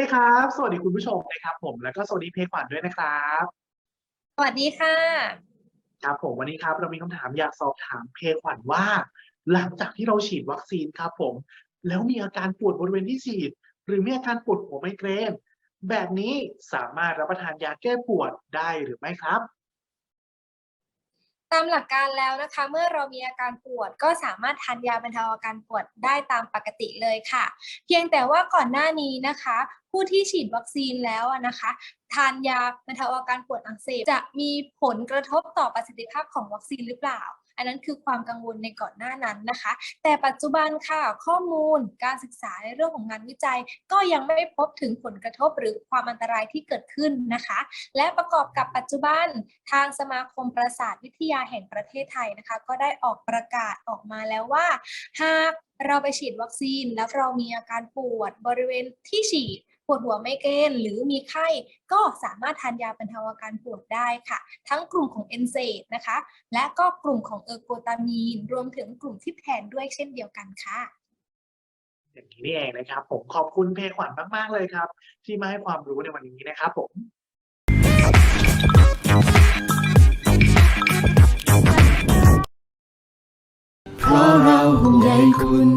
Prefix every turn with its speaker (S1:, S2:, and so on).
S1: วัสดีครับ สวัสดีคุณผู้ชมนะครับ ผมแล้วก็สวัสดีเพคขวัญด้วยนะครับ
S2: สวัสดีค่ะ
S1: ครับผมวันนี้ครับ เรามีคำถามอยากสอบถามเพคขวัญว่า หลังจากที่เราฉีดวัคซีนครับผม แล้วมีอาการปวดบริเวณที่ฉีด หรือมีอาการปวดหัวไมเกรนแบบนี้สามารถรับประทานยาแก้ปวดได้หรือไม่ครับ
S2: ตามหลักการแล้วนะคะ เมื่อเรามีอาการปวดก็สามารถทานยาบรรเทาอาการปวดได้ตามปกติเลยค่ะ เพียงแต่ว่าก่อนหน้านี้นะคะ ผู้ที่ฉีดวัคซีนแล้วนะคะ ทานยาบรรเทาอาการปวดอักเสบจะมีผลกระทบต่อประสิทธิภาพของวัคซีนหรือเปล่า อันนั้นคือความกังวลในก่อนหน้านั้นนะคะ แต่ปัจจุบันค่ะข้อมูลการศึกษาในเรื่องของงานวิจัย ก็ยังไม่พบถึงผลกระทบหรือความอันตรายที่เกิดขึ้นนะคะ และประกอบกับปัจจุบันทางสมาคมประสาทวิทยาแห่งประเทศไทยนะคะ ก็ได้ออกประกาศออกมาแล้วว่า หากเราไปฉีดวัคซีนแล้วเรามีอาการปวดบริเวณที่ฉีด วดหัวไมเกรนหรือมีไข้ก็สามารถทานยาบรรเทาอาการปวดได้ค่ะ ทั้งกลุ่มของเอนเซดนะคะ และก็กลุ่มของเออร์โกตามีน รวมถึงกลุ่มที่แทนด้วยเช่นเดียวกันค่ะ
S1: อย่างนี้นี่เองนะครับ ผมขอบคุณเพคขวัญมาก ๆ เลยครับ ที่มาให้ความรู้ในวันนี้นะครับผม
S3: เพราะเราห่วงใยคุณ